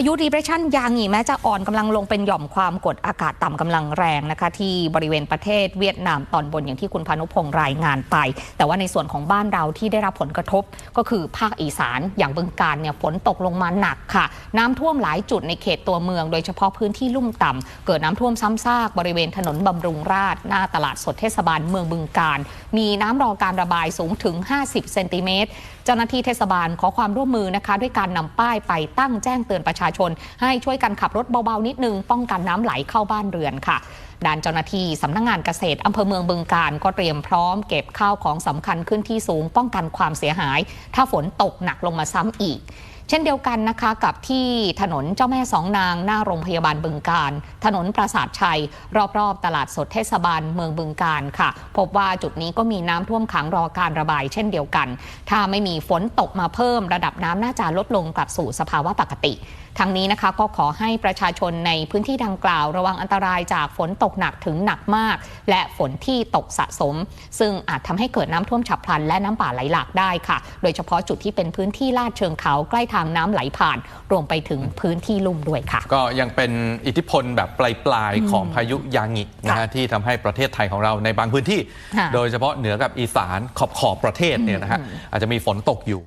ายุ depression ยางีแม้จะอ่อนกำลังลงเป็นหย่อมความกดอากาศต่ำกำลังแรงนะคะ ที่บริเวณประเทศเวียดนามตอนบนอย่างที่คุณพานุพงศ์รายงานไป แต่ว่าในส่วนของบ้านเราที่ได้รับผลกระทบก็คือภาคอีสานอย่างบึงการเนี่ยฝนตกลงมาหนักค่ะ น้ำท่วมหลายจุดในเขตตัวเมือง โดยเฉพาะพื้นที่ลุ่มต่ำเกิดน้ำท่วมซ้ำซากบริเวณถนนบำรุงราษฎร์หน้าตลาดสดเทศบาลเมืองบึงการ มีน้ำรอการระบายสูงถึง 50 เซนติเมตร เจ้าหน้าที่เทศบาลขอความร่วมมือนะคะ ด้วยการนำป้ายไปตั้งแจ้งเตือนประชาชน ให้ช่วยกันขับรถเบาๆนิดนึงป้องกันน้ำไหลเข้าบ้านเรือนค่ะ ด้านเจ้าหน้าที่สำนักงงานเกษตรอำเภอเมืองบึงการก็เตรียมพร้อมเก็บข้าวของสำคัญขึ้นที่สูงป้องกันความเสียหาย ถ้าฝนตกหนักลงมาซ้ำอีกเช่นเดียวกันนะคะกับที่ถนนเจ้าแม่สองนางหน้าโรงพยาบาลบึงการ ถนนปราสาทชัย รอบๆ ตลาดสดเทศบาลเมืองบึงการค่ะ พบว่าจุดนี้ก็มีน้ำท่วมขังรอการระบายเช่นเดียวกัน ถ้าไม่มีฝนตกมาเพิ่มระดับน้ำน่าจะลดลงกลับสู่สภาวะปกติทั้งนี้นะคะก็ขอให้ประชาชนในพื้นที่ดังกล่าว ระวังอันตรายจากฝนตกหนักถึงหนักมาก และฝนที่ตกสะสม ซึ่งอาจทำให้เกิดน้ำท่วมฉับพลัน และน้ำป่าไหลหลากได้ค่ะ โดยเฉพาะจุดที่เป็นพื้นที่ลาดเชิงเขาใกล้ทางน้ำไหลผ่าน รวมไปถึงพื้นที่ลุ่มด้วยค่ะ ก็ยังเป็นอิทธิพลแบบปลายๆของพายุยางินะฮะที่ทำให้ประเทศไทยของเราในบางพื้นที่ค่ะโดยเฉพาะเหนือกับอีสานขอบขอบๆประเทศเนี่ยนะฮะอาจจะมีฝนตกอยู่